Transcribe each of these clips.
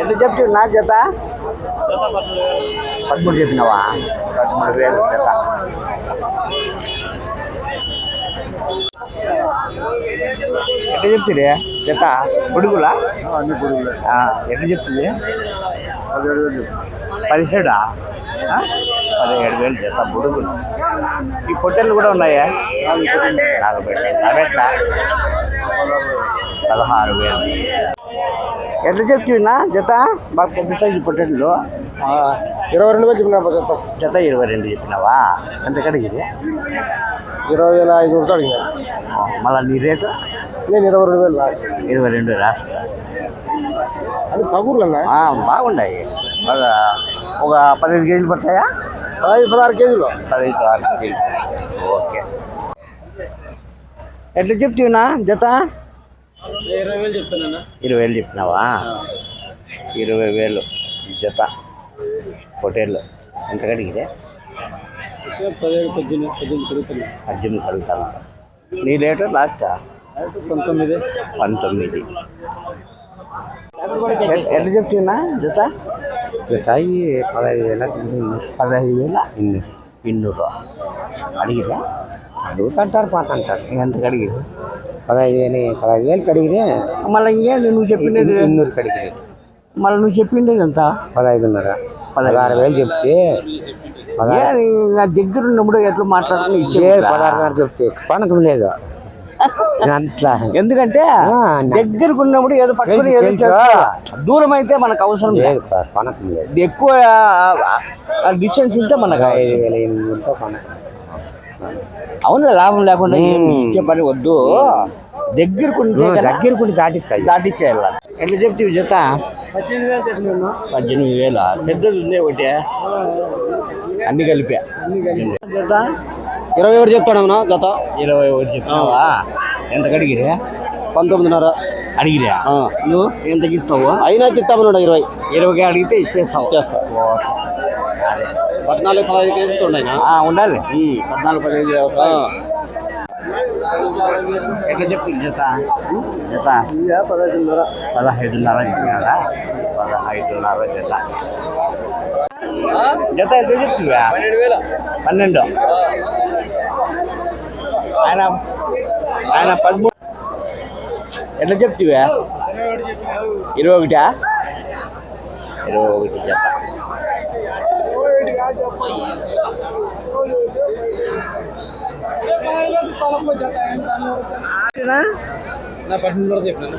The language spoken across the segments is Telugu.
ఎంత చెప్తావు నా జత పదమూడు చెప్పినావా? పదమూడు వేలు జత ఎట్లా చెప్తుంది జత పొడుగులా? అన్ని పురుగులే ఆ, ఎట్లా చెప్తుంది పదిహేడు వేలు పదిహేడా? పదిహేడు వేలు జత బుడుగులు ఈ పొట్టెలు కూడా ఉన్నాయా? నాలుగు పెట్టెలు అవి ఎట్లా? పదహారు వేలు. ఎట్లా చెప్తున్నా జత? బాగా పెద్ద సైజు పొట్టెళ్ళు ఆ, ఇరవై రెండు వేలు చెప్పిన జత. జత ఇరవై రెండు చెప్పినావా? ఎంత కడిగిది ఇరవై వేల ఐదు వందలు అడిగాను మళ్ళీ నీ రేటు? నేను ఇరవై రెండు వేలు ఇరవై రెండు రాష్ట్ర. అది తగురులన్నా బాగున్నాయి బాగా ఒక పదిహేను కేజీలు పడతాయా? పదహైదు పదహారు కేజీలు. పదహైదు ఆరు కేజీలు. ఓకే. ఎట్లా చెప్తున్నా జత? ఇరవై వేలు చెప్తానన్నా ఇరవై వేలు చెప్పినావా? ఇరవై వేలు జత పొటేళ్ళు. ఎంత కడిగితే? పదిహేడు పద్దెనిమిది పద్దెనిమిది పెరుగుతున్నాయి పద్దెనిమిది కడుగుతాను నీ రేటు లాస్ట్? పంతొమ్మిది. పంతొమ్మిది. ఎట్లా చెప్తున్నా జత? జత పదహైదు వేల పదహైదు వేల. ఇన్ని. ఇన్నూరు. అడిగిరా? అడుగుతుంటారు పాత అంటారు ఎంత కడిగిరు పదహైదు వేలు పదహైదు వేలు కడిగితే మళ్ళీ ఇంకేంది నువ్వు చెప్పిండేది ఇన్నూరు కడిగితే మళ్ళీ నువ్వు చెప్పిండేది ఎంత? పదహైదున్నర. పదహారు వేలు చెప్తే నా దగ్గర ఉన్నప్పుడు ఎట్లా మాట్లాడుతున్నా ఏ ఇచ్చే పదహారున్నర చెప్తే పనకం లేదు. అట్లా ఎందుకంటే దగ్గరకు ఉన్నప్పుడు ఏదో పక్కన. దూరం అయితే మనకు అవసరం లేదు. పనకం లేదు. ఎక్కువ డిస్టెన్స్ ఉంటే మనకు ఐదు వేల ఎనిమిది ఉంటే పనకం. అవును లాభం లేకుండా ఇచ్చే పని వద్దు. దగ్గరకు ఉంటే కదా దగ్గర కూడా దాటిస్తాయి. దాటిచ్చేయాలి. ఎట్లా చెప్తే జత? పద్దెనిమిది వేలు పెద్దది ఉంది ఒకటి. అన్ని కలిపా. జత? ఇరవై ఒకటి చెప్తాడమ్మా జత. ఇరవై ఒకటి చెప్పినావా ఎంత కడిగిరే? పంతొమ్మిదిన్నర. అడిగిరా? నువ్వు ఎంతకి ఇస్తావు అయినా చెప్తామన్నాడు ఇరవై. ఇరవైకి అడిగితే ఇచ్చేస్తావు. ఇచ్చేస్తా. ఓకే. అదే. పద్నాలుగు పదహైదు కేజీలు ఉన్నాయి ఆ, ఉండాలి. పద్నాలుగు పదిహేను ఎట్లా చెప్తుంది జత? జత? పదహైదున్నర. పదహైదున్నర చెప్పినారా? పదహైదున్నర జత. జత ఎంత చెప్తుందా పన్నెండు ఆయన ఆయన పదమూడు ఎట్లా చెప్తివా ఇరవై ఒకటా ఇరవై ఒకటి జత.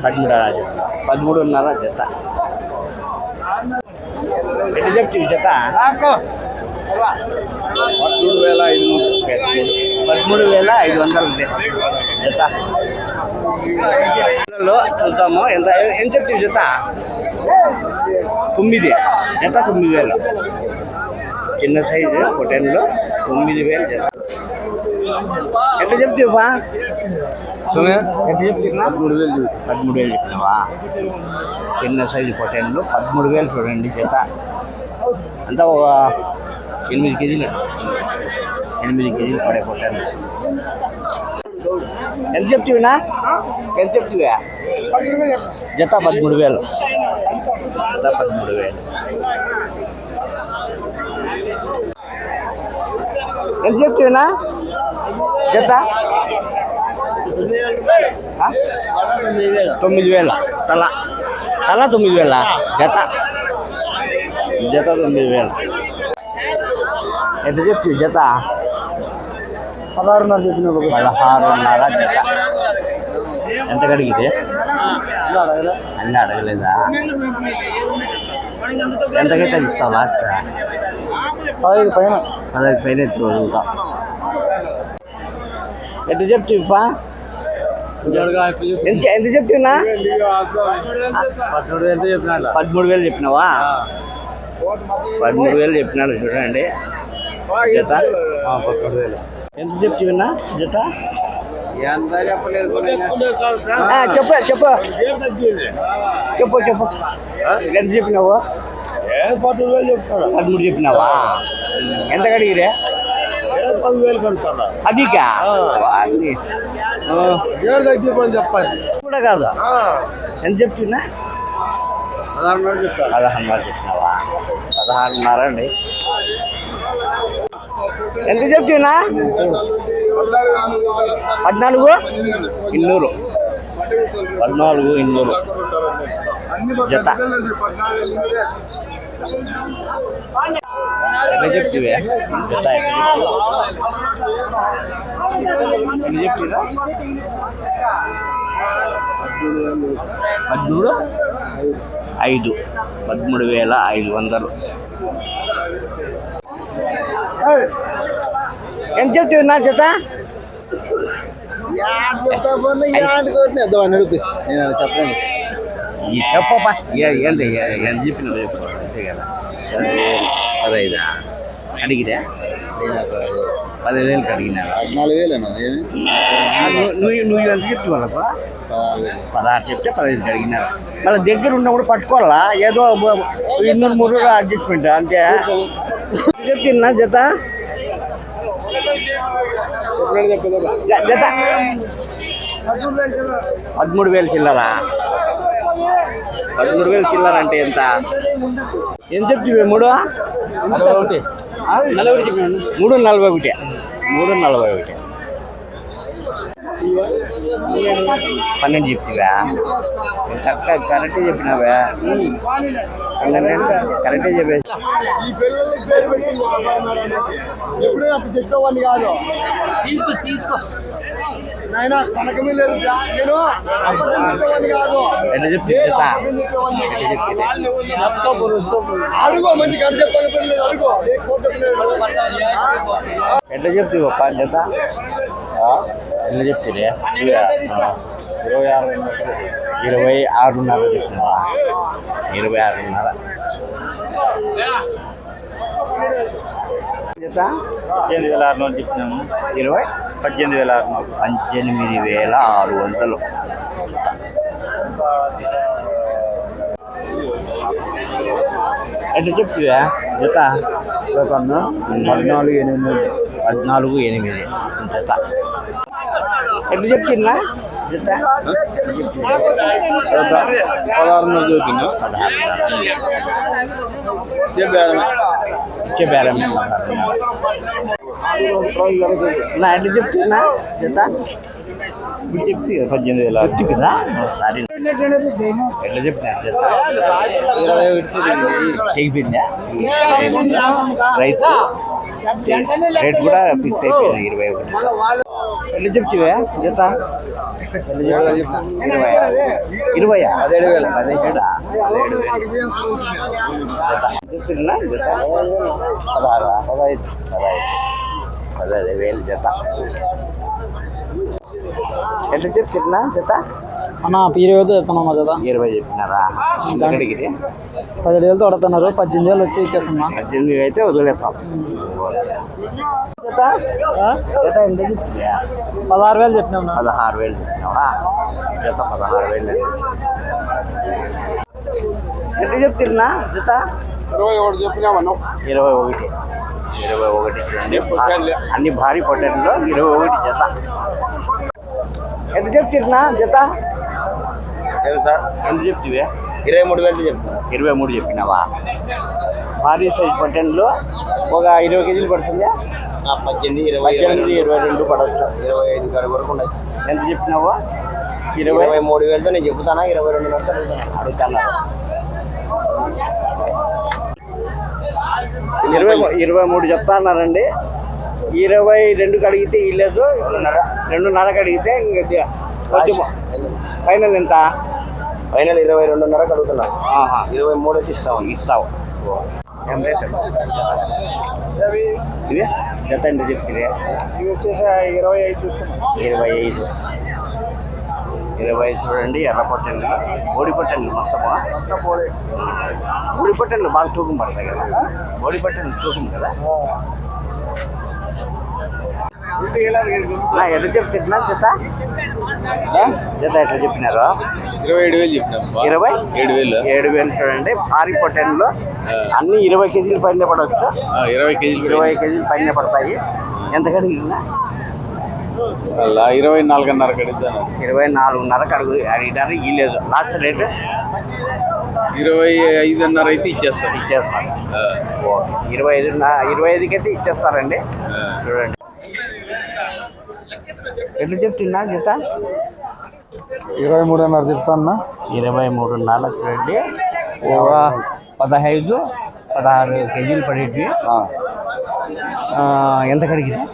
పదమూడున్నర జత పదమూడున్నర జత ఎట్లా చెప్తివి జత పదమూడు వేల ఐదు పదమూడు వేల ఐదు వందలు జత. చూద్దాము ఎంత ఎంత చెప్తివి జత? తొమ్మిది. జత తొమ్మిది వేలు. చిన్న సైజు పొటెన్లో తొమ్మిది వేలు జత. ఎంత చెప్తావా? చెప్తున్నా? పదమూడు వేలు పదమూడు వేలు చెప్పినావా చిన్న సైజు పొటెన్లు పదమూడు వేలు చూడండి జత. అంతా ఒక ఎనిమిది కేజీలు. ఎనిమిది కేజీలు పడే పొటెన్లు ఎంత చెప్తున్నా? ఎంత చెప్తువా జత పదమూడు వేలు. జత పదమూడు వేలు. ఎంత చెప్తున్నా జత ఆ? తొమ్మిది వేల. తల. తల తొమ్మిది వేల. జత జత తొమ్మిది వేలు. ఎంత చెప్తావు జత పదహారున్నర చెప్పిన పదహారున్నర జత ఎంత కడిగితే? అన్నీ అడగలేదా? ఎంతకైతే ఇస్తావు? లాస్ట్ పదహైదు పైన. పదహైదు పైన ఎత్తి వదులుతా ఎంత చెప్తావా ఎంత ఎంత చెప్తున్నా పదమూడు ఎంత చెప్పిన పదమూడు వేలు చెప్పినావా? పదమూడు వేలు చెప్పినాడు చూడండి. జత? పదమూడు వేలు. ఎంత చెప్తున్నా జత? చెప్పు చెప్పు. చెప్పు చెప్పు. ఎంత చెప్పినావు? పదమూడు చెప్తాడు. పదమూడు చెప్పినావా? ఎంత కడిగిరే? పదివేలు కడతాడు. అదికా? ఏడు తగ్గిపోని చెప్పాలి. కూడా కాదు. ఎంత చెప్తున్నా? పదహారున్నర చెప్తాను పదహారున్నర చెప్పినావా పదహారున్నర అండి. ఎంత చెప్తున్నా? పద్నాలుగు? ఇన్నూరు. పద్నాలుగు ఇన్నూరు. జత. ఎట్లా చెప్తివే జత ఎట్లా పద్మూడు. ఐదు. పదమూడు వేల ఐదు వందలు. ఎంత చెప్తావు నా జత? చెప్పండి అడుగు నేను అలా చెప్పలేను ఈ ఏ- ఏంటి ఎంత చెప్పిన చెప్పు. అంతే కదా. పదహైదా? అడిగిరా? పదిహేను వేలకు అడిగినారా పద్నాలుగు వేలేనా నువ్వు నువ్వు ఎంత చెప్తు వాళ్ళకు పదహారు చెప్తే పదహైదు అడిగినారు మళ్ళీ దగ్గర ఉన్నప్పుడు పట్టుకోవాలా? ఏదో ఇన్నూరు మూడు అడ్జస్ట్మెంట్ అంతే. చెప్తున్నా జత? జత. పదమూడు వేలు చిల్లరా? పదమూడు వేలు చిల్లర అంటే ఎంత? ఎంత చెప్తివి మూడు? ఆ? మూడు నలభై ఒకటి. మూడు నలభై ఒకటి. పన్నెండు చెప్తివా? కరెక్టే చెప్పినావా. కరెక్టే చెప్పేసి. ఈ పిల్లలకి పేరు పెట్టి ఎప్పుడూ అప్పుడు చెప్పేవాడిని కాదు. తీసుకో తీసుకో. నాయన కనకమే లేదు. నేను చెప్పేవాడిని కాదు. ఎట్లా చెప్తే. అడుగు మంచి అడుగు. ఎట్లా గొప్ప ఎట్లా చెప్తే ఇరవై ఆరు ఇరవై ఆరున్నర చెప్తున్నావా ఇరవై ఆరున్నర. జత పద్దెనిమిది వేల ఆరు వందలు చెప్పినాము. ఇరవై? పద్దెనిమిది వేల ఆరు వందలు పద్దెనిమిది వేల ఆరు వందలు ఎట్లా చెప్తువా జత? పద్నాలుగు ఎనిమిది. పద్నాలుగు ఎనిమిది. జత. ఎట్లా చెప్తున్నా జత పదహారున్నర చదువుతున్నా చెప్పారమ్మ. నా ఎట్లా చెప్తున్నా జత? ఇప్పుడు చెప్తే కదా పద్దెనిమిది వేల చెప్తే కదా సారీ. ఎట్లా జత? ఇరవై ఒకటి తెగిపోయిందా రైతు. రేట్ కూడా ఫిక్స్ అయిపోయింది ఇరవై ఒకటి. ఎట్లా చెప్తివా? జత? ఇరవై. ఇరవై పదిహేడు వేలు. పదిహేడా? పదిహేడు వేలు. జత? చెప్తున్నా జత పదహారు? పదహైదు. పదహైదు. పదహైదు వేలు జత. ఎట్లా చెప్తున్నా జత? అన్న ఇరవై వేలతో చెప్తున్నాం కదా ఇరవై చెప్పినారా? పదిహేడు వేలతో కొడుతున్నారు పద్దెనిమిది వేలు వచ్చి ఇచ్చేస్తున్నా. పద్దెనిమిది అయితే వదిలేస్తాం. జత? ఎంత పదహారు వేలు చెప్పినాం పదహారు వేలు చెప్పినావా? జత పదహారు వేలు ఎంత చెప్తున్నా జత? ఇరవై ఒకటి చెప్పినామన్నా ఇరవై ఒకటి. ఇరవై ఒకటి అన్ని భారీ పొట్టెల్లో ఇరవై ఒకటి జత. ఎంత చెప్తున్నా జత? ఏం సార్? ఎంత చెప్తివే? ఇరవై మూడు వేలు చెప్తున్నా ఇరవై మూడు చెప్పినావా? భారీ సైజ్ పొట్టెన్లో ఒక ఇరవై కేజీలు పడుతుందా? పద్దెనిమిది ఇరవై పద్దెనిమిది ఇరవై రెండు పడవచ్చు ఇరవై ఐదు కాడ వరకు ఉన్నాయి. ఎంత చెప్పినావా? ఇరవై? ఇరవై మూడు వేలతో నేను చెప్తానా? ఇరవై రెండు వేలతో అడుగుతాను? ఇరవై ఇరవై మూడు చెప్తాన్నారండి ఇరవై రెండుకి అడిగితే ఇల్లేదు రెండున్నరకు అడిగితే ఇంక ఫైనల్ ఎంత? ఫైనల్ ఇరవై రెండున్నరకు అడుగుతున్నా ఇరవై మూడు వచ్చి ఇస్తాం ఇస్తావు. రేట్ ఇది? జత ఎంత చెప్తుంది ఇవి వచ్చేసి ఇరవై ఐదు ఇరవై ఐదు. ఇరవై ఐదు చూడండి ఎర్ర పొట్టండి బోడి పొట్టండి మొత్తము? బోడి. పొట్టండి బాగా తూకం పడతాయి కదా? బోడి పొట్టండి తూకం కదా? నా ఎట్లా చెప్తున్నా జత జత ఎట్లా చెప్పినారు? ఇరవై ఏడు వేలు చెప్పినాం. ఇరవై? ఏడు వేలు. ఏడు వేలు చూడండి. భారీ పొట్టెన్లు అన్ని ఇరవై కేజీల పైన పడవచ్చు. ఇరవై కేజీలు ఇరవై కేజీల పైన పడతాయి. ఎంత కడిగినా? అలా ఇరవై నాలుగున్నర కడుగుతాను ఇరవై నాలుగున్నరకు అడుగు అడిగినారు ఇవ్వలేదు లాస్ట్ రేటు? ఇరవై ఐదున్నర అయితే ఇచ్చేస్తాం. ఇచ్చేస్తారు. ఆ, ఓకే. ఇరవై ఐదు ఇరవై ఐదుకి అయితే ఇచ్చేస్తారండి. చూడండి. ఎట్లా చెప్తున్నా జత ఇరవై మూడున్నర చెప్తాన్నా ఇరవై మూడున్నర చూడండి పదహైదు పదహారు కేజీలు పడేటివి. ఎంత కడిగింది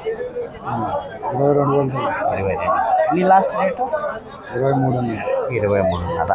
ఇరవై రెండు వేలు ఇరవై రెండు. నీ లాస్ట్ రేటు? ఇరవై మూడున్నర. ఇరవై మూడున్నర.